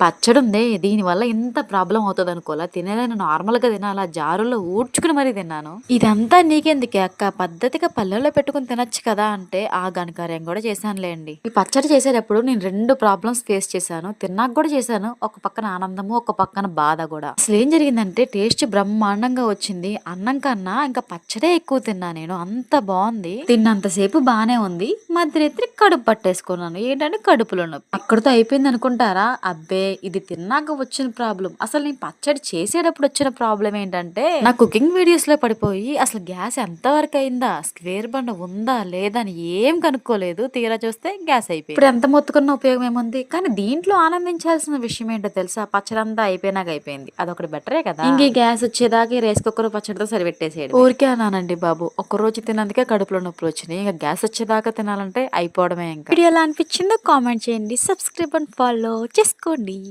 పచ్చడి ఉందే దీనివల్ల ఇంత ప్రాబ్లం అవుతుంది అనుకోలా తినేదాన్ని నార్మల్గా తినాలా? జారులో ఊడ్చుకుని మరీ తిన్నాను. ఇదంతా నీకెందుకే అక్క? పద్ధతిగా పల్లెల్లో పెట్టుకుని తినొచ్చు కదా అంటే ఆ గణకార్యం కూడా చేశానులేండి ఈ పచ్చడి చేసేటప్పుడు నేను రెండు ప్రాబ్లమ్స్ ఫేస్ చేశాను. తిన్నాక కూడా చేశాను. ఒక పక్కన ఆనందము ఒక పక్కన బాధ కూడా. అసలు ఏం జరిగిందంటే టేస్ట్ బ్రహ్మాండంగా వచ్చింది. అన్నం కన్నా ఇంకా పచ్చడే ఎక్కువ తిన్నా నేను. అంత బాగుంది. తిన్నంతసేపు బానే ఉంది. మధ్యరాత్రి కడుపు పట్టేసుకున్నాను. ఏంటంటే కడుపులో నొప్పి. అక్కడితో అయిపోయింది అనుకుంటారా అబ్బే ఇది తిన్నాక వచ్చిన ప్రాబ్లం. అసలు నేను పచ్చడి చేసేటప్పుడు వచ్చిన ప్రాబ్లం ఏంటంటే నా కుకింగ్ వీడియోస్లో పడిపోయి అసలు గ్యాస్ ఎంత వరకు అయిందా? స్క్వేర్ బండ ఉందా? లేదా? అని ఏం కనుక్కోలేదు. తీరా చూస్తే గ్యాస్ అయిపోయింది. ఇప్పుడు ఎంత మొత్తుకున్న ఉపయోగం ఏముంది? కానీ దీంట్లో ఆనందించాల్సిన విషయం ఏంటో తెలుసా? పచ్చడి అంతా అయిపోయినాక అయిపోయింది. అదొకటి బెటరే కదా. ఇంక గ్యాస్ వచ్చేదాకా రైస్ కుక్కర్ పచ్చడితో సరిపెట్టేసేయడం ఊరికే అన్నానండి బాబు. ఒక్క రోజు తిన్నందుకే కడుపులో నొప్పులు వచ్చినాయి. ఇంకా గ్యాస్ వచ్చేదాకా తినాలంటే అయిపోవడమే ఇంకా. వీడియో ఎలా అనిపించిందో కామెంట్ చేయండి. సబ్స్క్రైబ్ అండ్ ఫాలో చేసుకోండి. Bye.